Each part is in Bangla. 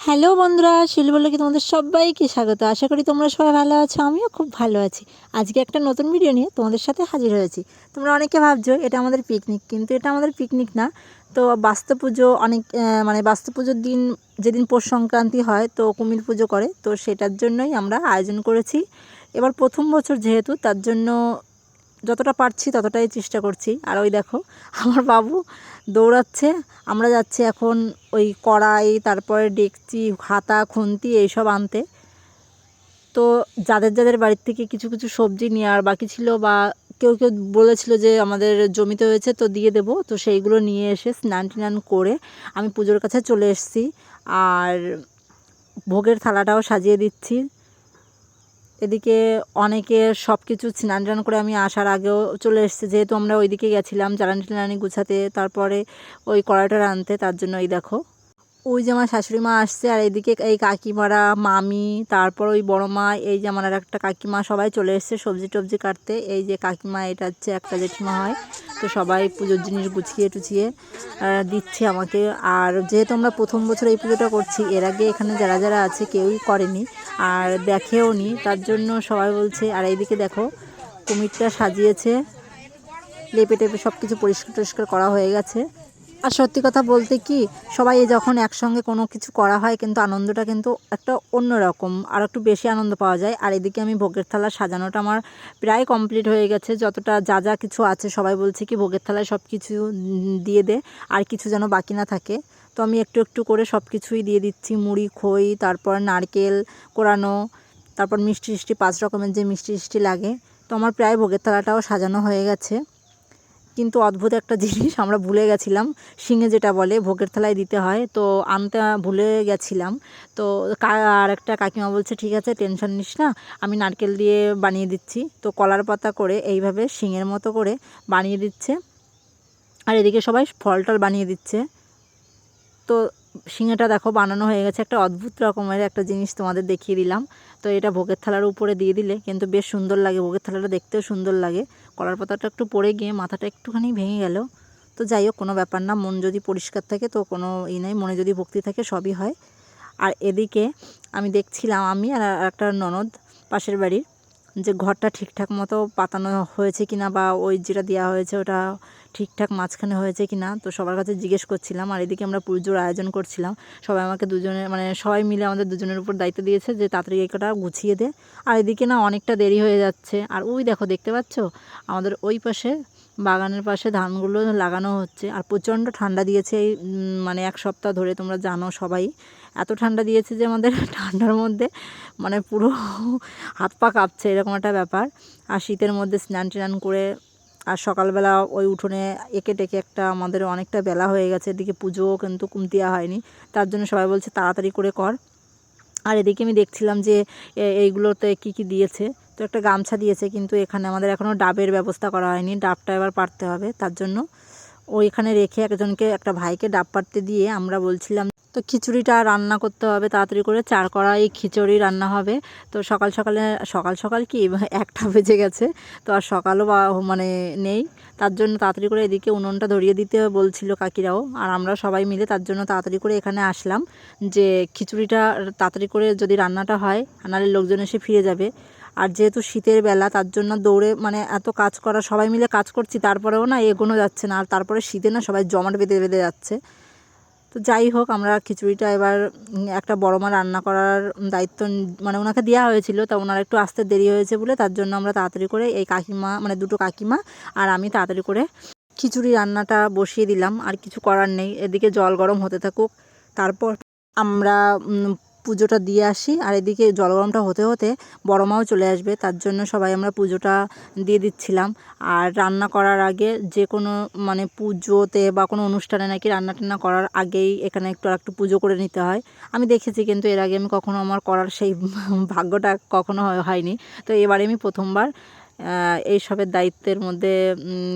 হ্যালো বন্ধুরা শিলবল্লকে তোমাদের সবাইকে স্বাগত। আশা করি তোমরা সবাই ভালো আছো, আমিও খুব ভালো আছি। আজকে একটা নতুন ভিডিও নিয়ে তোমাদের সাথে হাজির হয়েছি। তোমরা অনেকে ভাবছ এটা আমাদের পিকনিক কিন্তু এটা আমাদের পিকনিক না। তো বাস্তু পুজো অনেক মানে বাস্তু পুজোর দিন যেদিন পৌষ সংক্রান্তি হয়, তো কুমির পুজো করে। তো সেটার জন্যই আমরা আয়োজন করেছি। এবার প্রথম বছর যেহেতু, তার জন্য যতটা পারছি ততটাই চেষ্টা করছি। আর ওই দেখো, আমার বাবু দৌড়াচ্ছে, আমরা যাচ্ছি এখন ওই কড়াই, তারপরে ডেকচি হাতা খুন্তি এইসব আনতে। তো যাদের যাদের বাড়ির থেকে কিছু কিছু সবজি নেওয়ার বাকি ছিল বা কেউ কেউ বলেছিল যে আমাদের জমিতে হয়েছে তো দিয়ে দেবো, তো সেইগুলো নিয়ে এসে স্নান টান করে আমি পুজোর কাছে চলে এসেছি। আর ভোগের থালাটাও সাজিয়ে দিচ্ছি। এদিকে অনেকে সব কিছু স্নান টান করে আমি আসার আগেও চলে এসেছে। যেহেতু আমরা ওইদিকে গেছিলাম জ্বালানি টালানি গুছাতে, তারপরে ওই কড়াইটা রাঁধতে, তার জন্য এই দেখো। ওই যে আমার শাশুড়ি মা আসছে আর এইদিকে এই কাকিমারা, মামি, তারপর ওই বড় মা, এই যে আমার আর একটা কাকিমা, সবাই চলে এসছে সবজি টবজি কাটতে। এই যে কাকিমা, এটা হচ্ছে একটা জেঠিমা হয়। তো সবাই পুজোর জিনিস গুছিয়ে টুছিয়ে দিচ্ছে আমাকে। আর যেহেতু আমরা প্রথম বছর এই পুজোটা করছি, এর আগে এখানে যারা যারা আছে কেউই করেনি আর দেখেও নি। তার জন্য সবাই বলছে, আর এইদিকে দেখো, কুমিরটা সাজিয়েছে, লেপে টেপে সব কিছু পরিষ্কার টরিষ্কার করা হয়ে গেছে। আর সত্যি কথা বলতে কি, সবাই যখন একসঙ্গে কোনো কিছু করা হয় কিন্তু আনন্দটা কিন্তু একটা অন্যরকম আর একটু বেশি আনন্দ পাওয়া যায়। আর এদিকে আমি ভোগের থালা সাজানোটা আমার প্রায় কমপ্লিট হয়ে গেছে। যতটা যা যা কিছু আছে সবাই বলছে কি, ভোগের থালায় সব কিছু দিয়ে দে, আর কিছু যেন বাকি না থাকে। তো আমি একটু একটু করে সব কিছুই দিয়ে দিচ্ছি। মুড়ি, খই, তারপর নারকেল কোরানো, তারপর মিষ্টি মিষ্টি, পাঁচ রকমের যে মিষ্টি মিষ্টি লাগে। তো আমার প্রায় ভোগের থালাটাও সাজানো হয়ে গেছে। কিন্তু অদ্ভুত একটা জিনিস, আমরা ভুলে গেছিলাম। শিঙে যেটা বলে, ভোগের থালায় দিতে হয়। তো আনতে ভুলে গেছিলাম। তো আর একটা কাকিমা বলছে, ঠিক আছে, টেনশন নিস না, আমি নারকেল দিয়ে বানিয়ে দিচ্ছি। তো কলার পাতা করে এইভাবে শিঙের মতো করে বানিয়ে দিচ্ছে। আর এদিকে সবাই ফল টল বানিয়ে দিচ্ছে। তো শিঙেটা দেখো বানানো হয়ে গেছে, একটা অদ্ভুত রকমের একটা জিনিস তোমাদের দেখিয়ে দিলাম। তো এটা ভোগের থালার উপরে দিয়ে দিলে কিন্তু বেশ সুন্দর লাগে, ভোগের থালাটা দেখতেও সুন্দর লাগে। কলার পাতাটা একটু পড়ে গিয়ে মাথাটা একটুখানি ভেঙে গেল। তো যাই হোক, কোনো ব্যাপার না, মন যদি পরিষ্কার থাকে তো কোনো ই নাই, মনে যদি ভক্তি থাকে সবই হয়। আর এদিকে আমি দেখছিলাম আমি আর একটা ননদ পাশের বাড়ির যে ঘরটা ঠিকঠাক মতো পাতানো হয়েছে কিনা বা ওই যেটা দেওয়া হয়েছে ওটা ঠিকঠাক মাঝখানে হয়েছে কি না তো সবার কাছে জিজ্ঞেস করছিলাম। আর এদিকে আমরা পুজোর আয়োজন করছিলাম। সবাই আমাকে দুজনে মানে সবাই মিলে আমাদের দুজনের উপর দায়িত্ব দিয়েছে যে তাড়াতাড়ি এই কটা গুছিয়ে দে। আর এদিকে না অনেকটা দেরি হয়ে যাচ্ছে। আর ওই দেখো, দেখতে পাচ্ছ? আমাদের ওই পাশে, বাগানের পাশে ধানগুলো লাগানো হচ্ছে। আর প্রচণ্ড ঠান্ডা দিয়েছে এই মানে এক সপ্তাহ ধরে তোমরা জানো সবাই। এত ঠান্ডা দিয়েছে যে আমাদের ঠান্ডার মধ্যে মানে পুরো হাত পা কাঁপছে, এরকম একটা ব্যাপার। আর শীতের মধ্যে স্নান টান করে আর সকালবেলা ওই উঠোনে এঁকে টেকে একটা আমাদের অনেকটা বেলা হয়ে গেছে, এদিকে পুজোও কিন্তু দেওয়া হয়নি। তার জন্য সবাই বলছে তাড়াতাড়ি করে কর। আর এদিকে আমি দেখছিলাম যে এইগুলোতে কি কি দিয়েছে। তো একটা গামছা দিয়েছে কিন্তু এখানে আমাদের এখনও ডাবের ব্যবস্থা করা হয়নি, ডাবটা এবার পারতে হবে। তার জন্য ও এখানে রেখে একজনকে, একটা ভাইকে ডাব পাড়তে দিয়ে আমরা বলছিলাম তো খিচুড়িটা রান্না করতে হবে, তাড়াতাড়ি করে চার কড়াই খিচুড়ি রান্না হবে। তো সকাল সকালে, সকাল সকাল কি? একটা বেজে গেছে, তো আর সকালও বা মানে নেই। তার জন্য তাড়াতাড়ি করে এদিকে উনুনটা ধরিয়ে দিতে বলছিল কাকিরাও। আর আমরা সবাই মিলে তার জন্য তাড়াতাড়ি করে এখানে আসলাম যে খিচুড়িটা তাড়াতাড়ি করে যদি রান্নাটা হয়, নাহলে লোকজন এসে ফিরে যাবে। আর যেহেতু শীতের বেলা, তার জন্য দৌড়ে মানে এত কাজ করা, সবাই মিলে কাজ করছি, তারপরেও না এগোনো যাচ্ছে না। আর তারপরে শীতে না সবাই জমাট বেঁধে বেঁধে যাচ্ছে। যাই হোক, আমরা খিচুড়িটা এবার একটা বড় মা রান্না করার দায়িত্ব মানে ওনাকে দেওয়া হয়েছিল, তা ওনারা একটু আসতে দেরি হয়েছে বলে তার জন্য আমরা তাড়াতাড়ি করে এই কাকিমা মানে দুটো কাকিমা আর আমি তাড়াতাড়ি করে খিচুড়ি রান্নাটা বসিয়ে দিলাম, আর কিছু করার নেই, এদিকে জল গরম হতে থাকুক। তারপর আমরা পুজোটা দিয়ে আসি। আর এদিকে জলগরমটা হতে হতে বড় মাও চলে আসবে, তার জন্য সবাই আমরা পুজোটা দিয়ে দিচ্ছিলাম। আর রান্না করার আগে যে কোনো মানে পুজোতে বা কোনো অনুষ্ঠানে নাকি রান্না টান্না করার আগেই এখানে একটু একটু পুজো করে নিতে হয়। আমি দেখেছি কিন্তু এর আগে আমি কখনো আমার করার সেই ভাগ্যটা কখনো হয়নি। তো এবারে আমি প্রথমবার এইসবের দায়িত্বের মধ্যে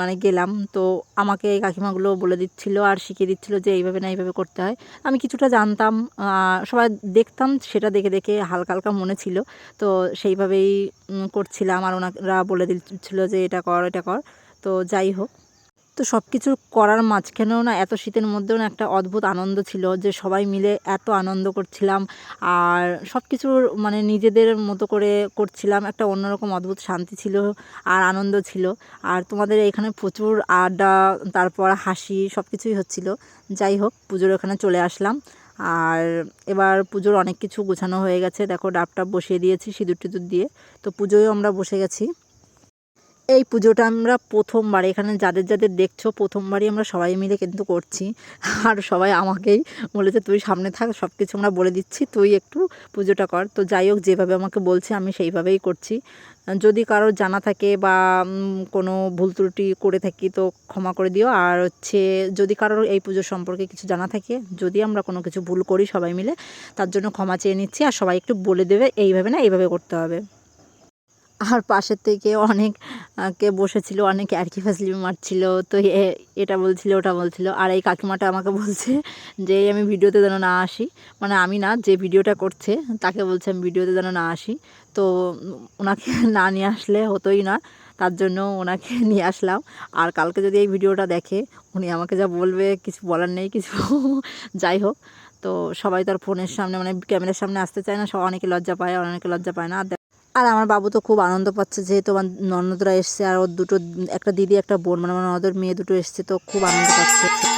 মানে গেলাম। তো আমাকে এই কাকিমাগুলো বলে দিচ্ছিল আর শিখিয়ে দিচ্ছিল যে এইভাবে না এইভাবে করতে হয়। আমি কিছুটা জানতাম সবাই দেখতাম, সেটা দেখে দেখে হালকা হালকা মনে ছিল। তো সেইভাবেই করছিলাম। আর ওনারা বলে দিচ্ছিল যে এটা কর এটা কর। তো যাই হোক। তো সব কিছু করার মাঝখানেও না এত শীতের মধ্যেও না একটা অদ্ভুত আনন্দ ছিল যে সবাই মিলে এত আনন্দ করছিলাম। আর সব কিছুর মানে নিজেদের মতো করে করছিলাম। একটা অন্যরকম অদ্ভুত শান্তি ছিল আর আনন্দ ছিল। আর তোমাদের এখানে প্রচুর আড্ডা, তারপর হাসি সব কিছুই হচ্ছিল। যাই হোক, পুজোর ওখানে চলে আসলাম। আর এবার পুজোর অনেক কিছু গোছানো হয়ে গেছে। দেখো ডাব টাব বসিয়ে দিয়েছি সিঁদুর টিঁদুর দিয়ে। তো পুজোয়ও আমরা বসে গেছি। এই পুজোটা আমরা প্রথমবার, এখানে যাদের যাদের দেখছ প্রথমবারই আমরা সবাই মিলে কিন্তু করছি। আর সবাই আমাকেই বলেছে, তুই সামনে থাক সব কিছু আমরা বলে দিচ্ছি, তুই একটু পুজোটা কর। তো যাই হোক, যেভাবে আমাকে বলছে, আমি সেইভাবেই করছি। যদি কারোর জানা থাকে বা কোনো ভুল ত্রুটি করে থাকি তো ক্ষমা করে দিও। আর হচ্ছে, যদি কারোর এই পুজো সম্পর্কে কিছু জানা থাকে, যদি আমরা কোনো কিছু ভুল করি সবাই মিলে, তার জন্য ক্ষমা চেয়ে নিচ্ছি। আর সবাই একটু বলে দেবে, এইভাবে না, এইভাবে করতে হবে। আর পাশের থেকে অনেক বসেছিল, অনেক আর কি ফাজলিমি মারছিল তো এটা বলছিল, ওটা বলছিল, আর এই কাকিমাটা আমাকে বলছে যে আমি ভিডিওতে যেন না আসি। মানে আমি না, যে ভিডিওটা করছে, তাকে বলছে, আমি ভিডিওতে যেন না আসি। তো ওনাকে না নিয়ে আসলে হতোই না, তার জন্য ওনাকে নিয়ে আসলাম। আর কালকে যদি এই ভিডিওটা দেখে, উনি আমাকে যা বলবে, কিছু বলার নেই, কিছু যাই হোক। তো সবাই তার ফোনের সামনে মানে ক্যামেরার সামনে আসতে চায় না সব অনেকে লজ্জা পায়, অনেকে লজ্জা পায় না। আর আমার বাবু তো খুব আনন্দ পাচ্ছে যেহেতু আমার ননদরা এসছে আর ওর দুটো, একটা দিদি, একটা বোন মানে আমার ননদের মেয়ে দুটো এসছে, তো খুব আনন্দ পাচ্ছে।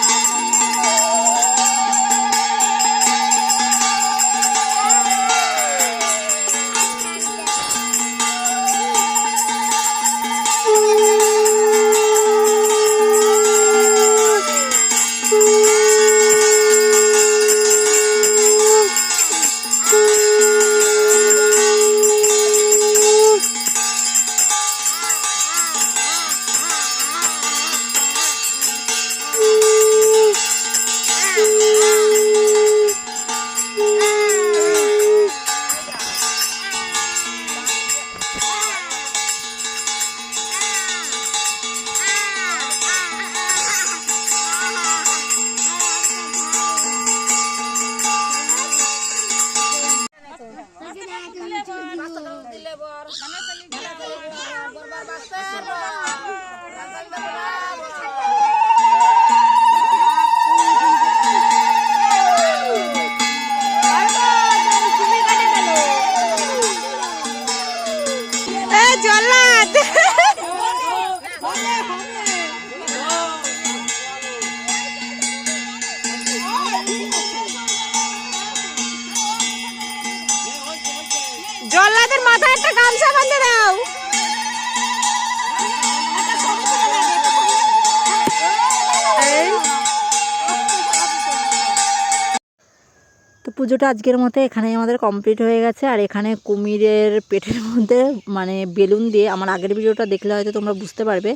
পুজোটা আজকের মতো এখানেই আমাদের কমপ্লিট হয়ে গেছে। আর এখানে কুমিরের পেটের মধ্যে মানে বেলুন দিয়ে, আমার আগের ভিডিওটা দেখলে হয়তো তোমরা বুঝতে পারবে,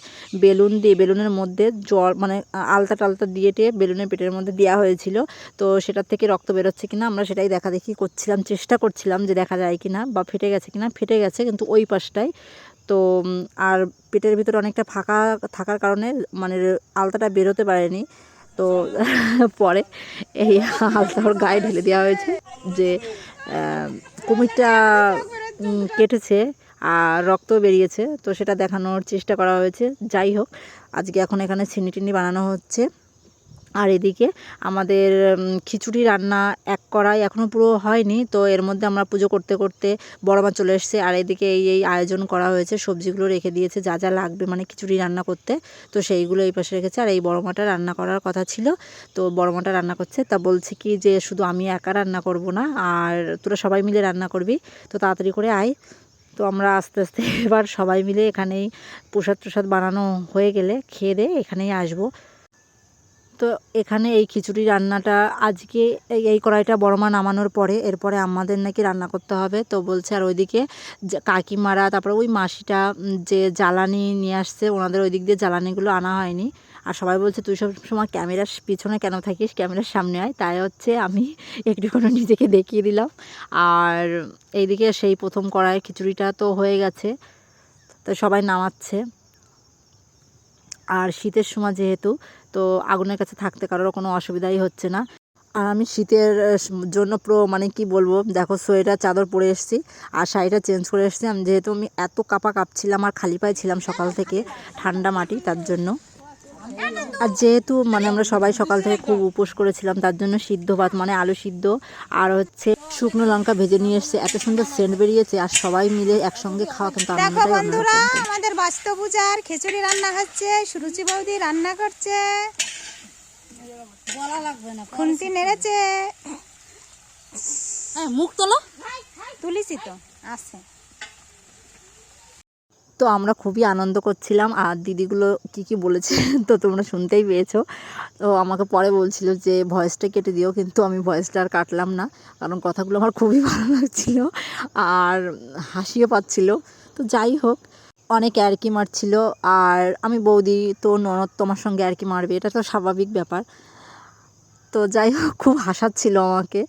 বেলুন দিয়ে, বেলুনের মধ্যে জল মানে আলতা টালতা দিয়ে টিয়ে বেলুনের পেটের মধ্যে দেওয়া হয়েছিল। তো সেটার থেকে রক্ত বেরোচ্ছে কিনা, আমরা সেটাই দেখা দেখি করছিলাম, চেষ্টা করছিলাম যে দেখা যায় কিনা বা ফেটে গেছে কিনা, ফেটে গেছে কিন্তু ওই পাশটায়। তো আর পেটের ভিতরে অনেকটা ফাঁকা থাকার কারণে মানে আলতাটা বেরোতে পারেনি। তো পরে এই আলতা ওর গায়ে ঢেলে দেওয়া হয়েছে যে কুমিরটা কেটেছে আর রক্ত বেরিয়েছে। তো সেটা দেখানোর চেষ্টা করা হয়েছে। যাই হোক, আজকে এখন এখানে চিনি টিনি বানানো হচ্ছে। আর এদিকে আমাদের খিচুড়ি রান্না এক কড়াই এখনও পুরো হয়নি, তো এর মধ্যে আমরা পুজো করতে করতে বড় মা চলে এসছে। আর এদিকে এই এই আয়োজন করা হয়েছে, সবজিগুলো রেখে দিয়েছে, যা যা লাগবে মানে খিচুড়ি রান্না করতে। তো সেইগুলো এই পাশে রেখেছে। আর এই বড় মাটা রান্না করার কথা ছিল, তো বড় মাটা রান্না করছে। তা বলছে কি যে শুধু আমি একা রান্না করব না, আর তোরা সবাই মিলে রান্না করবি, তো তাড়াতাড়ি করে আয়। তো আমরা আস্তে আস্তে এবার সবাই মিলে এখানেই প্রসাদ প্রসাদ বানানো হয়ে গেলে, খেয়ে দিয়ে এখানেই আসব। তো এখানে এই খিচুড়ি রান্নাটা আজকে এই কড়াইটা বড় মা নামানোর পরে, এরপরে আমাদের নাকি রান্না করতে হবে। তো বলছে আর ওইদিকে কাকিমারা, তারপরে ওই মাসিটা যে জ্বালানি নিয়ে আসছে, ওনাদের ওই দিক দিয়ে জ্বালানিগুলো আনা হয়নি। আর সবাই বলছে, তুই সব সময় ক্যামেরার পিছনে কেন থাকিস? ক্যামেরার সামনে আয়। তাই হচ্ছে আমি একটুখানি নিজেকে দেখিয়ে দিলাম। আর এইদিকে সেই প্রথম কড়াই খিচুড়িটা তো হয়ে গেছে। তো সবাই নামাচ্ছে। আর শীতের সময় যেহেতু, তো আগুনের কাছে থাকতে কারোর কোনো অসুবিধাই হচ্ছে না। আর আমি শীতের জন্য প্রো মানে কি বলব, দেখো সোয়েটার, চাদর পরে এসেছি আর শাড়িটা চেঞ্জ করে এসেছি। আমি যেহেতু আমি এত কাপা কাঁপছিলাম আর খালি পায়ে ছিলাম সকাল থেকে ঠান্ডা মাটি, তার জন্য। আর যেহেতু মানে আমরা সবাই সকাল থেকে খুব উপোস করেছিলাম তার জন্য সিদ্ধ ভাত মানে আলু সিদ্ধ আর হচ্ছে শুকনো লঙ্কা ভেজে নিয়ে এসছে। এত সুন্দর সেন্ট বেরিয়েছে আর সবাই মিলে একসঙ্গে খাওয়া কিন্তু দেখো বন্ধুরা আমাদের বাস্ত পূজার খিচুড়ি রান্না হচ্ছে সুরুচি বৌদি রান্না করছে। খুন্তি নেড়েছে মুখ তোলো। তুলিছি তো আছে। তো আমরা খুবই আনন্দ করছিলাম। আর দিদিগুলো কি কি বলেছে তো তোমরা শুনতেই পেয়েছ। তো আমাকে পরে বলছিল যে, ভয়েসটা কেটে দিও, কিন্তু আমি ভয়েসটা আর কাটলাম না। কারণ কথাগুলো আমার খুবই ভালো লাগছিল আর হাসিও পাচ্ছিল। তো যাই হোক, অনেক অ্যারকি মারছিল। আর আমি বৌদি তো ননদ তোমার সঙ্গে অ্যারকি মারবে, এটা তো স্বাভাবিক ব্যাপার। তো যাই হোক, খুব হাসাচ্ছিল আমাকে।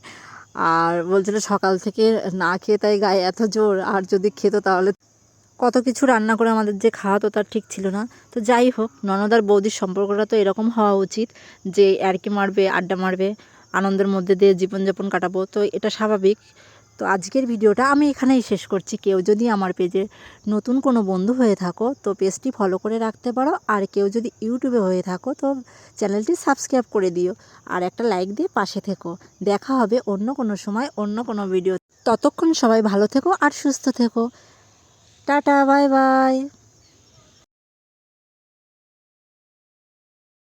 আর বলছিল সকাল থেকে না খেয়ে তাই গায়ে এত জোর। আর যদি খেত তাহলে কত কিছু রান্না করে আমাদের যে খাওয়াতো তার ঠিক ছিল না। তো যাই হোক, ননদার বৌদির সম্পর্কটা তো এরকম হওয়া উচিত যে অ্যারকি মারবে, আড্ডা মারবে, আনন্দের মধ্যে দিয়ে জীবনযাপন কাটাবো। তো এটা স্বাভাবিক। তো আজকের ভিডিওটা আমি এখানেই শেষ করছি। কেউ যদি আমার পেজে নতুন কোনো বন্ধু হয়ে থাকো, তো পেজটি ফলো করে রাখতে পারো। আর কেউ যদি ইউটিউবে হয়ে থাকো, তো চ্যানেলটি সাবস্ক্রাইব করে দিও। আর একটা লাইক দিয়ে পাশে থেকো। দেখা হবে অন্য কোনো সময়, অন্য কোনো ভিডিও ততক্ষণ সবাই ভালো থেকো আর সুস্থ থেকো। Tata bye bye.